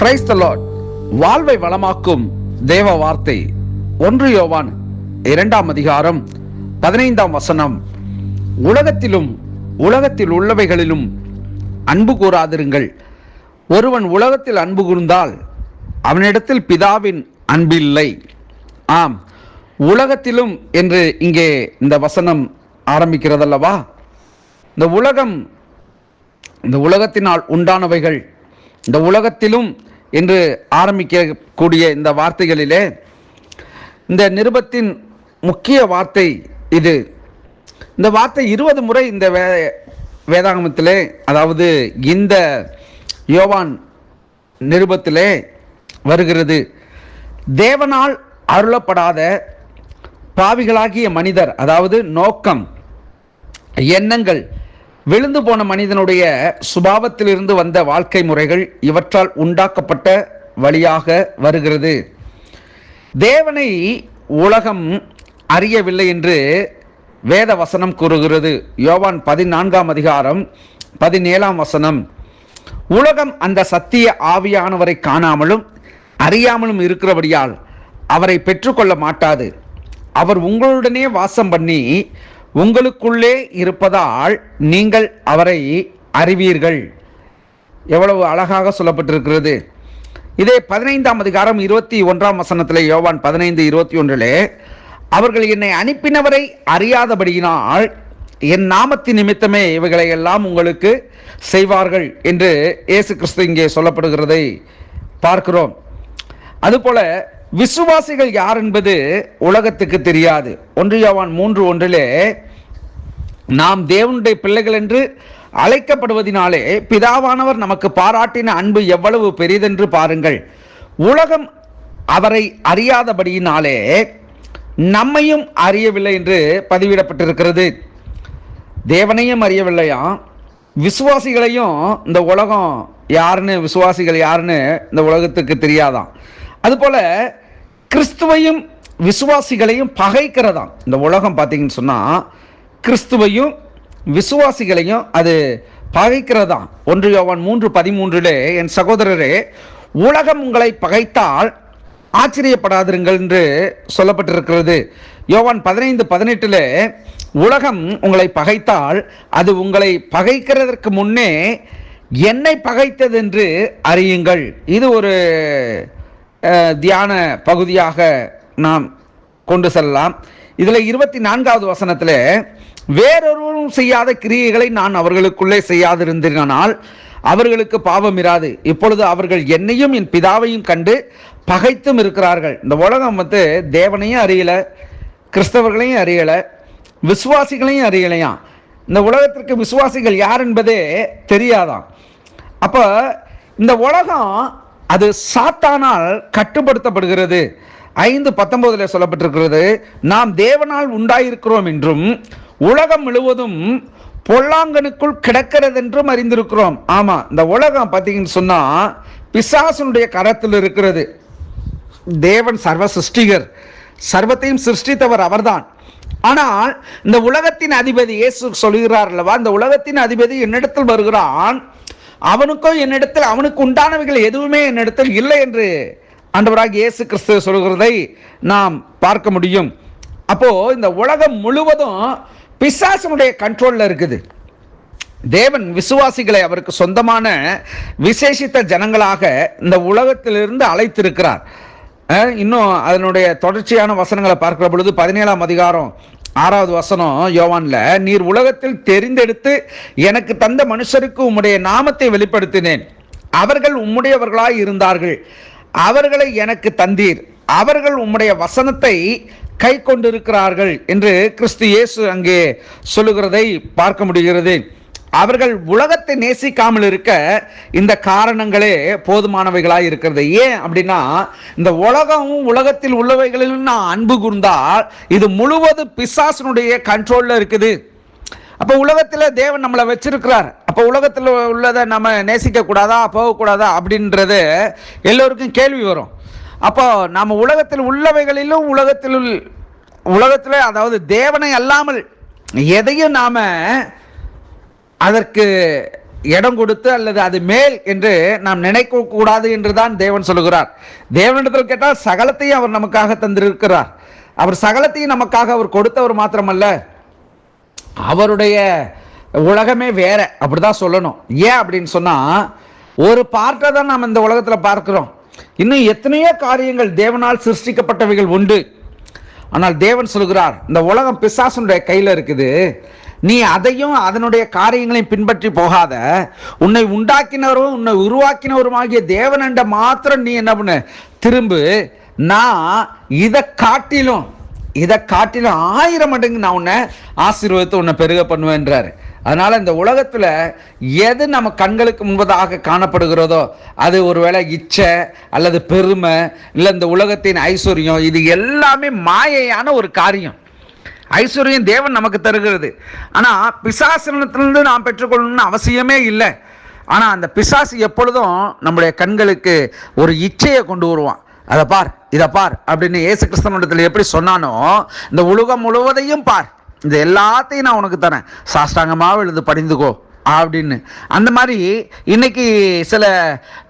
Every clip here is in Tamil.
பிரைஸ் த லார்ட் வாழ்வை வளமாக்கும் தேவ வார்த்தை. ஒன்று யோவான் இரண்டாம் அதிகாரம் பதினைந்தாம் வசனம். உலகத்திலும் உலகத்தில் உள்ளவைகளிலும் அன்பு கூறாதிருங்கள். ஒருவன் உலகத்தில் அன்பு கூர்ந்தால் அவனிடத்தில் பிதாவின் அன்பில்லை. ஆம் உலகத்திலும் என்று இங்கே இந்த வசனம் ஆரம்பிக்கிறதல்லவா? இந்த உலகம் இந்த உலகத்தினால் உண்டானவைகள் இந்த உலகத்திலும் என்று ஆரம்பிக்கக்கூடிய இந்த வார்த்தைகளிலே இந்த நிருபத்தின் முக்கிய வார்த்தை இது. இந்த வார்த்தை இருபது முறை இந்த வே வேதாகமத்திலே அதாவது இந்த யோவான் நிருபத்திலே வருகிறது. தேவனால் அருளப்படாத பாவிகளாகிய மனிதர் அதாவது நோக்கம் எண்ணங்கள் விழுந்து போன மனிதனுடைய சுபாவத்திலிருந்து வந்த வாழ்க்கை முறைகள் இவற்றால் உண்டாக்கப்பட்ட வழியாக வருகிறது. தேவனை உலகம் அறியவில்லை என்று வேத வசனம் கூறுகிறது. யோவான் பதினான்காம் அதிகாரம் பதினேழாம் வசனம். உலகம் அந்த சத்திய ஆவியானவரை காணாமலும் அறியாமலும் இருக்கிறபடியால் அவரை பெற்றுக்கொள்ள மாட்டாது. அவர் உங்களுடனே வாசம் பண்ணி உங்களுக்குள்ளே இருப்பதால் நீங்கள் அவரை அறிவீர்கள். எவ்வளவு அழகாக சொல்லப்பட்டிருக்கிறது. இதே பதினைந்தாம் அதிகாரம் இருபத்தி ஒன்றாம் வசனத்தில் யோவான் பதினைந்து இருபத்தி ஒன்றிலே அவர்கள் என்னை அனுப்பினவரை அறியாதபடியினால் என் நாமத்தின் நிமித்தமே இவைகளை எல்லாம் உங்களுக்கு செய்வார்கள் என்று இயேசு கிறிஸ்து இங்கே சொல்லப்படுகிறதை பார்க்கிறோம். அதுபோல விசுவாசிகள் யார் என்பது உலகத்துக்கு தெரியாது. ஒன்றியவான் மூன்று ஒன்றிலே நாம் தேவனுடைய பிள்ளைகள் என்று அழைக்கப்படுவதினாலே பிதாவானவர் நமக்கு பாராட்டின அன்பு எவ்வளவு பெரிதென்று பாருங்கள். உலகம் அவரை அறியாதபடியினாலே நம்மையும் அறியவில்லை என்று பதிவிடப்பட்டிருக்கிறது. தேவனையும் அறியவில்லையா? விசுவாசிகளையும் இந்த உலகம் யாருன்னு விசுவாசிகள் யாருன்னு இந்த உலகத்துக்கு தெரியாதாம் அதுபோல கிறிஸ்துவையும் விசுவாசிகளையும் பகைக்கிறதாம். இந்த உலகம் பார்த்தீங்கன்னு சொன்னால் கிறிஸ்துவையும் விசுவாசிகளையும் அது பகைக்கிறதாம். ஒன்று யோவான் மூன்று பதிமூன்றிலே என் சகோதரரே உலகம் உங்களை பகைத்தால் ஆச்சரியப்படாதிருங்கள் என்று சொல்லப்பட்டிருக்கிறது. யோவான் பதினைந்து பதினெட்டில் உலகம் உங்களை பகைத்தால் அது உங்களை பகைக்கிறதற்கு முன்னே என்னை பகைத்தது என்று அறியுங்கள். இது ஒரு தியான பகுதியாக நாம் கொண்டு செல்லலாம். இதில் இருபத்தி நான்காவது வசனத்தில் வேறொருவரும் செய்யாத கிரியைகளை நான் அவர்களுக்குள்ளே செய்யாதிருந்தனால் அவர்களுக்கு பாவம் இராது. இப்பொழுது அவர்கள் என்னையும் என் பிதாவையும் கண்டு பகைத்தும் இருக்கிறார்கள். இந்த உலகம் வந்து தேவனையும் அறியலை கிறிஸ்தவர்களையும் அறியலை விசுவாசிகளையும் அறியலையாம் இந்த உலகத்திற்கு விசுவாசிகள் யார் என்பதே தெரியாதாம். அப்போ இந்த உலகம் அது சாத்தானால் கட்டுப்படுத்தப்படுகிறது. ஐந்து பத்தொன்பதுல சொல்லப்பட்டிருக்கிறது நாம் தேவனால் உண்டாயிருக்கிறோம் என்றும் உலகம் முழுவதும் பொல்லாங்கனுக்குள் கிடக்கிறது என்றும் அறிந்திருக்கிறோம். ஆமா இந்த உலகம் பார்த்தீங்கன்னு சொன்னா பிசாசனுடைய கரத்தில் இருக்கிறது. தேவன் சர்வ சிருஷ்டிகர். சர்வத்தையும் சிருஷ்டித்தவர் அவர்தான். ஆனால் இந்த உலகத்தின் அதிபதி இயேசு சொல்கிறார் அல்லவா? இந்த உலகத்தின் அதிபதி என்னிடத்தில் வருகிறான். அவனுக்கும் என்னிடத்தில் அவனுக்கு உண்டானவைகள் எதுவுமே என்னிடத்தில் இல்லை என்று ஆண்டவராக இயேசு கிறிஸ்து சொல்கிறதை நாம் பார்க்க முடியும். அப்போது இந்த உலகம் முழுவதும் பிசாசனுடைய கண்ட்ரோலில் இருக்குது. தேவன் விசுவாசிகளை அவருக்கு சொந்தமான விசேஷித்த ஜனங்களாக இந்த உலகத்திலிருந்து அழைத்திருக்கிறார். இன்னும் அதனுடைய தொடர்ச்சியான வசனங்களை பார்க்கிற பொழுது பதினேழாம் அதிகாரம் ஆறாவது வசனம் யோவான்ல நீர் உலகத்தில் தெரிந்தெடுத்து எனக்கு தந்த மனுஷருக்கு உம்முடைய நாமத்தை வெளிப்படுத்தினேன். அவர்கள் உம்முடையவர்களாய் இருந்தார்கள். அவர்களை எனக்கு தந்தீர். அவர்கள் உம்முடைய வசனத்தை கை கொண்டிருக்கிறார்கள் என்று கிறிஸ்து இயேசு அங்கே சொல்லுகிறதை பார்க்க முடிகிறது. அவர்கள் உலகத்தை நேசிக்காமல் இருக்க இந்த காரணங்களே போதுமானவைகளாக இருக்கிறது. ஏன் அப்படின்னா இந்த உலகமும் உலகத்தில் உள்ளவைகளிலும் நான் அன்பு கூர்ந்தால் இது முழுவதும் பிசாசனுடைய கண்ட்ரோலில் இருக்குது. அப்போ உலகத்தில் தேவன் நம்மளை வச்சிருக்கிறார். அப்போ உலகத்தில் உள்ளதை நம்ம நேசிக்கக்கூடாதா போகக்கூடாதா அப்படின்றது எல்லோருக்கும் கேள்வி வரும். அப்போ நம்ம உலகத்தில் உள்ளவைகளிலும் உலகத்தில் உள்- உலகத்தில் அதாவது தேவனை அல்லாமல் எதையும் நாம் அதற்கு இடம் கொடுத்து அல்லது அது மேல் என்று நாம் நினைக்க கூடாது என்று தான் தேவன் சொல்லுகிறார். தேவனிடத்தில் கேட்டால் சகலத்தையும் அவர் நமக்காக தந்திருக்கிறார். அவர் சகலத்தையும் நமக்காக அவர் கொடுத்தவர் மாத்திரமல்ல. அவருடைய உலகமே வேற. அப்படிதான் சொல்லணும். ஏன் அப்படின்னு சொன்னால் ஒரு பார்ட்டை தான் நாம் இந்த உலகத்தில் பார்க்கிறோம். இன்னும் எத்தனையோ காரியங்கள் தேவனால் சிருஷ்டிக்கப்பட்டவைகள் உண்டு. ஆனால் தேவன் சொல்கிறார் இந்த உலகம் பிசாசனுடைய கையில் இருக்குது. நீ அதையும் அதனுடைய காரியங்களையும் பின்பற்றி போகாத. உன்னை உண்டாக்கினவரும் உன்னை உருவாக்கினவருமாகிய தேவனண்ட மாத்திரம் நீ என்ன பண்ணு? திரும்பு நான் இதை காட்டிலும் இதை காட்டிலும் ஆயிரம் மடங்கு நான் உன்னை ஆசீர்வதித்து உன்னை பெருக பண்ணுவேன்றாரு அதனால இந்த உலகத்தில் எது நம்ம கண்களுக்கு முன்பதாக காணப்படுகிறதோ அது ஒருவேளை இச்சை அல்லது பெருமை இல்லை இந்த உலகத்தின் ஐஸ்வர்யம் இது எல்லாமே மாயையான ஒரு காரியம். ஐஸ்வர்யம் தேவன் நமக்கு தருகிறது. ஆனால் பிசாசனத்திலிருந்து நாம் பெற்றுக்கொள்ளணும்னு அவசியமே இல்லை. ஆனால் அந்த பிசாசு எப்பொழுதும் நம்முடைய கண்களுக்கு ஒரு இச்சையை கொண்டு வருவான். அதை பார் இதை பார் அப்படின்னு ஏசு கிறிஸ்தவனிடத்தில் எப்படி சொன்னானோ இந்த உலகம் முழுவதையும் பார். இந்த எல்லாத்தையும் நான் உனக்கு தரேன். சாஷ்டாங்கமாக எழுது படிந்துக்கோ. அப்படின்னு. அந்த மாதிரி இன்னைக்கு சில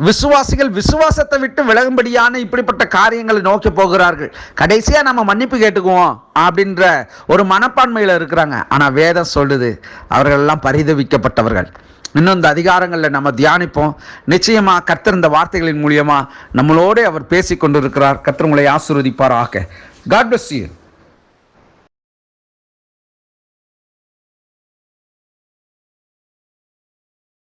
விசுவாசிகள் விசுவாசத்தை விட்டு விலகும்படியான இப்படிப்பட்ட காரியங்களை நோக்கி போகிறார்கள். கடைசியாக நம்ம மன்னிப்பு கேட்டுக்குவோம் அப்படின்ற ஒரு மனப்பான்மையில் இருக்கிறாங்க. ஆனால் வேதம் சொல்லுது அவர்கள் எல்லாம் பரிதவிக்கப்பட்டவர்கள். இன்னும் இந்த அதிகாரங்களில் நம்ம தியானிப்போம். நிச்சயமாக கர்த்தர் இந்த வார்த்தைகளின் மூலியமாக நம்மளோடே அவர் பேசி கொண்டிருக்கிறார் கர்த்தர் உங்களை ஆசீர்வதிப்பாராக. God bless you